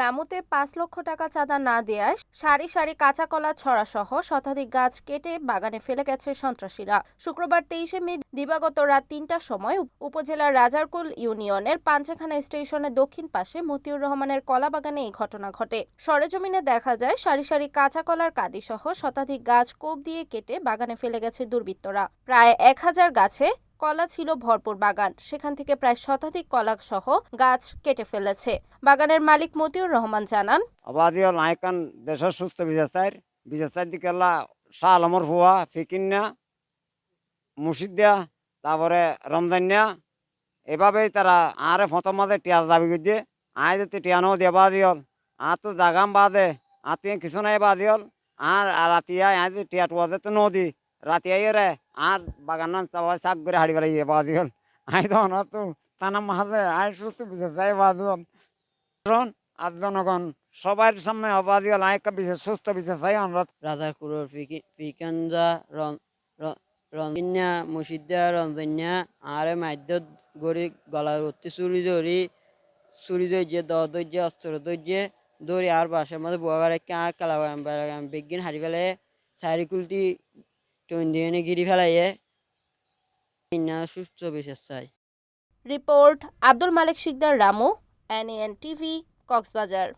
রামুতে পাঁচ লক্ষ টাকা চাঁদা না দেয়ায় সারি সারি কাঁচা কলা, ছড়া সহ শতাধিক গাছ কেটে বাগানে ফেলে গেছে সন্ত্রাসীরা। শুক্রবার তেইশে মে, দিবাগত রাত তিনটার সময় উপজেলার রাজারকুল ইউনিয়নের পাঞ্চাখানা স্টেশনের দক্ষিণ পাশে মতিউর রহমানের কলা বাগানে এই ঘটনা ঘটে। সরেজমিনে দেখা যায় সারি সারি কাঁচা কলার কাদি সহ শতাধিক গাছ কোপ দিয়ে কেটে বাগানে ফেলে গেছে দুর্বৃত্তরা। প্রায় এক হাজার গাছে কলা ছিল ভরপুর বাগান। সেখান থেকে প্রায় শতাধিক কলা সহ গাছ কেটে ফেলেছে। বাগানের মালিক মতিউর রহমান জানান অবাদিও নায়কান দেশের সুস্থ বিজেস্তার বিজেস্তার দিকে শাহ আলমর ফুয়া ফিকিন্না মুর্শিদিয়া, তারপরে রমজানিয়া। এভাবেই তারা আরে ফতম মাঝে টিয়া দাবি করছে। আয় যদি টিয়ানো দিয়ে বাদিয়ল আর তো জাগাম বাদে, আর তুই কিছু নাই বাদিয়ল আর রাতিয়া আয় যদি টিয়া টুয়া তো নদী রাতিয়া রে, আর বাগান চাওয়া শাক করে হাড়ি বেড়াই বাদিয়ল আয় তো না তো, তানা মাঝে আয় সুস্থ বিজেস্তাই বাদিয়ল কারণ আর জনগণ, সবার সামনে অবাদিও লায়কা বিশেষ সুস্থ বিশেষ হয় আমরা রাজাকুরোর পিকাঞ্জা রঞ্জিনা মুর্শিদা রঞ্জন্যা আরে মাদ্য গড়ি, গলার উত্তি চুরি ধরি, চুরি ধৈর্য, দ ধৈর্য, অস্ত্র ধৈর্য দৌড়ি আর বাসার মধ্যে বুয়াবার একে আর কালা বেগিন হারি ফেলে টুন দিয়ে গিরি ফেলাইয়ে না সুস্থ বিশেষ চাই। Report, Abdul Malik Sikdar, Ramu NN TV Cox's Bazar.